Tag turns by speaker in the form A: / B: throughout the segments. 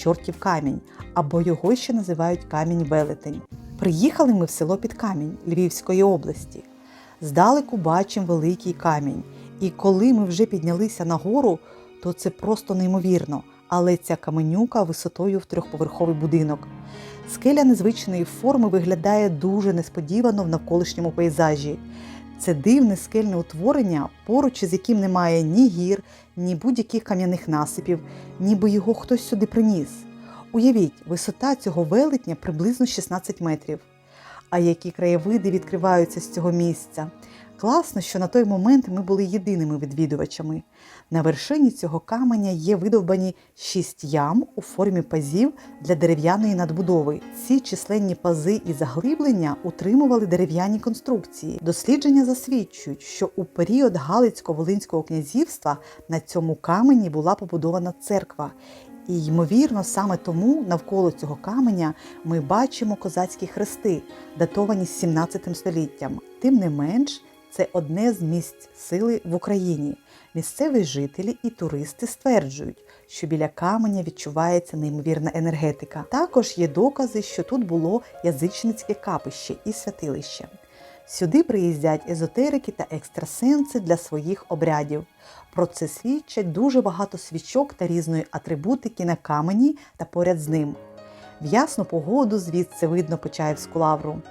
A: Чортів камінь, або його ще називають камінь велетень. Приїхали ми в село під камінь Львівської області. Здалеку бачимо великий камінь. І коли ми вже піднялися на гору, то це просто неймовірно. Але ця каменюка висотою в трьохповерховий будинок. Скеля незвичної форми виглядає дуже несподівано в навколишньому пейзажі. Це дивне скельне утворення, поруч із яким немає ні гір, ні будь-яких кам'яних насипів, ніби його хтось сюди приніс. Уявіть, висота цього велетня приблизно 16 метрів. А які краєвиди відкриваються з цього місця? Класно, що на той момент ми були єдиними відвідувачами. На вершині цього каменя є видовбані шість ям у формі пазів для дерев'яної надбудови. Ці численні пази і заглиблення утримували дерев'яні конструкції. Дослідження засвідчують, що у період Галицько-Волинського князівства на цьому камені була побудована церква. І, ймовірно, саме тому навколо цього каменя ми бачимо козацькі хрести, датовані 17 століттям. Тим не менш, це одне з місць сили в Україні. Місцеві жителі і туристи стверджують, що біля каменя відчувається неймовірна енергетика. Також є докази, що тут було язичницьке капище і святилище. Сюди приїздять езотерики та екстрасенси для своїх обрядів. Про це свідчать дуже багато свічок та різної атрибутики на камені та поряд з ним. В ясну погоду звідси видно Почаївську лавру.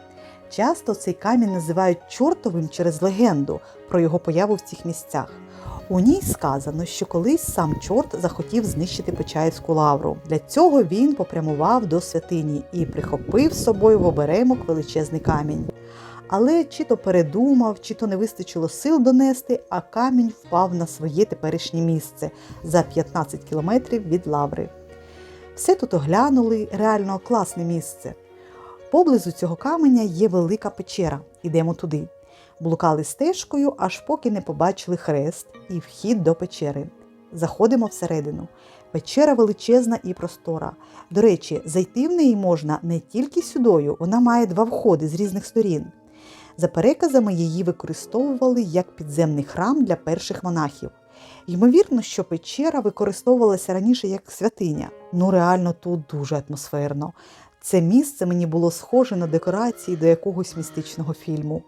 A: Часто цей камінь називають чортовим через легенду про його появу в цих місцях. У ній сказано, що колись сам чорт захотів знищити Почаївську лавру. Для цього він попрямував до святині і прихопив з собою в оберемок величезний камінь. Але чи то передумав, чи то не вистачило сил донести, а камінь впав на своє теперішнє місце за 15 кілометрів від лаври. Все тут оглянули, реально класне місце. Поблизу цього каменя є велика печера. Ідемо туди. Блукали стежкою, аж поки не побачили хрест і вхід до печери. Заходимо всередину. Печера величезна і простора. До речі, зайти в неї можна не тільки сюдою, вона має два входи з різних сторін. За переказами її використовували як підземний храм для перших монахів. Ймовірно, що печера використовувалася раніше як святиня. Ну реально тут дуже атмосферно. Це місце мені було схоже на декорації до якогось містичного фільму.